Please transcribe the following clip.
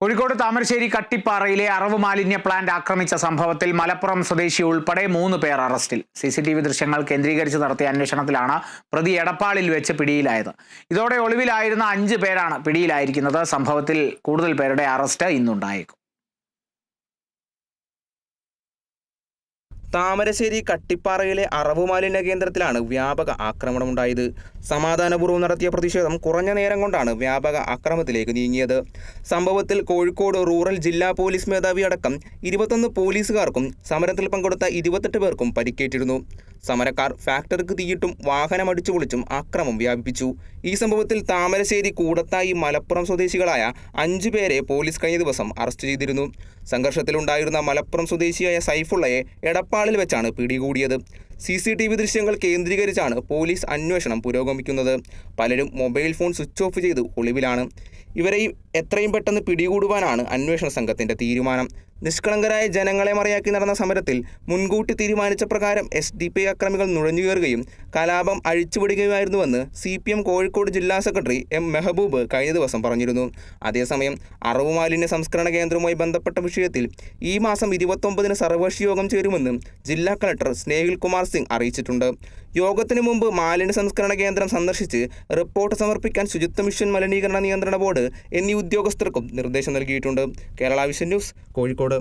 കോഴിക്കോട് താമരശ്ശേരി കട്ടിപ്പാറയിലെ അറവ് മാലിന്യ പ്ലാന്റ് ആക്രമിച്ച സംഭവത്തിൽ മലപ്പുറം സ്വദേശി ഉൾപ്പെടെ മൂന്ന് പേർ അറസ്റ്റിൽ. സി സി ടി വി ദൃശ്യങ്ങൾ കേന്ദ്രീകരിച്ച് നടത്തിയ അന്വേഷണത്തിലാണ് പ്രതി എടപ്പാളിൽ വെച്ച് പിടിയിലായത്. ഇതോടെ ഒളിവിലായിരുന്ന അഞ്ച് പേരാണ് പിടിയിലായിരിക്കുന്നത്. സംഭവത്തിൽ കൂടുതൽ പേരുടെ അറസ്റ്റ് ഇന്നുണ്ടായേക്കും. താമരശ്ശേരി കട്ടിപ്പാറയിലെ അറവ് മാലിന്യ കേന്ദ്രത്തിലാണ് വ്യാപക ആക്രമണമുണ്ടായത്. സമാധാനപൂർവം നടത്തിയ പ്രതിഷേധം കുറഞ്ഞ നേരം കൊണ്ടാണ് വ്യാപക ആക്രമത്തിലേക്ക് നീങ്ങിയത്. സംഭവത്തിൽ കോഴിക്കോട് റൂറൽ ജില്ലാ പോലീസ് മേധാവി അടക്കം ഇരുപത്തൊന്ന് പോലീസുകാർക്കും സമരത്തിൽ പങ്കെടുത്ത ഇരുപത്തെട്ട് പേർക്കും പരിക്കേറ്റിരുന്നു. സമരക്കാർ ഫാക്ടറിക്ക് തീയിട്ടും വാഹനം അടിച്ചു പൊളിച്ചും ആക്രമം വ്യാപിപ്പിച്ചു. ഈ സംഭവത്തിൽ താമരശ്ശേരി കൂടത്തായി മലപ്പുറം സ്വദേശികളായ അഞ്ചു പേരെ പോലീസ് കഴിഞ്ഞ ദിവസം അറസ്റ്റ് ചെയ്തിരുന്നു. സംഘർഷത്തിലുണ്ടായിരുന്ന മലപ്പുറം സ്വദേശിയായ സൈഫുള്ളയെ എടപ്പാളിൽ വെച്ചാണ് പിടികൂടിയത്. സി സി ടി വി ദൃശ്യങ്ങൾ കേന്ദ്രീകരിച്ചാണ് പോലീസ് അന്വേഷണം പുരോഗമിക്കുന്നത്. പലരും മൊബൈൽ ഫോൺ സ്വിച്ച് ഓഫ് ചെയ്ത് ഒളിവിലാണ്. ഇവരെയും എത്രയും പെട്ടെന്ന് പിടികൂടുവാനാണ് അന്വേഷണ സംഘത്തിന്റെ തീരുമാനം. നിഷ്കളങ്കരായ ജനങ്ങളെ മറയാക്കി നടന്ന സമരത്തിൽ മുൻകൂട്ടി തീരുമാനിച്ച പ്രകാരം എസ് ഡി പി അക്രമികൾ നുഴഞ്ഞുകയറുകയും കലാപം അഴിച്ചുവിടുകയുമായിരുന്നുവെന്ന് സി പി എം കോഴിക്കോട് ജില്ലാ സെക്രട്ടറി എം മെഹബൂബ് കഴിഞ്ഞ ദിവസം പറഞ്ഞിരുന്നു. അതേസമയം അറവ് മാലിന്യ സംസ്കരണ കേന്ദ്രവുമായി ബന്ധപ്പെട്ട വിഷയത്തിൽ ഈ മാസം ഇരുപത്തൊമ്പതിന് സർവകക്ഷി യോഗം ചേരുമെന്ന് ജില്ലാ കളക്ടർ സ്നേഹിൽ കുമാർ സിംഗ് അറിയിച്ചിട്ടുണ്ട്. യോഗത്തിന് മുമ്പ് മാലിന്യ സംസ്കരണ കേന്ദ്രം സന്ദർശിച്ച് റിപ്പോർട്ട് സമർപ്പിക്കാൻ ശുചിത്വ മിഷൻ മലിനീകരണ നിയന്ത്രണ ബോർഡ് എന്നീ ഉദ്യോഗസ്ഥർക്കും നിർദ്ദേശം നൽകിയിട്ടുണ്ട്. Kerala Vision News Kozhikode.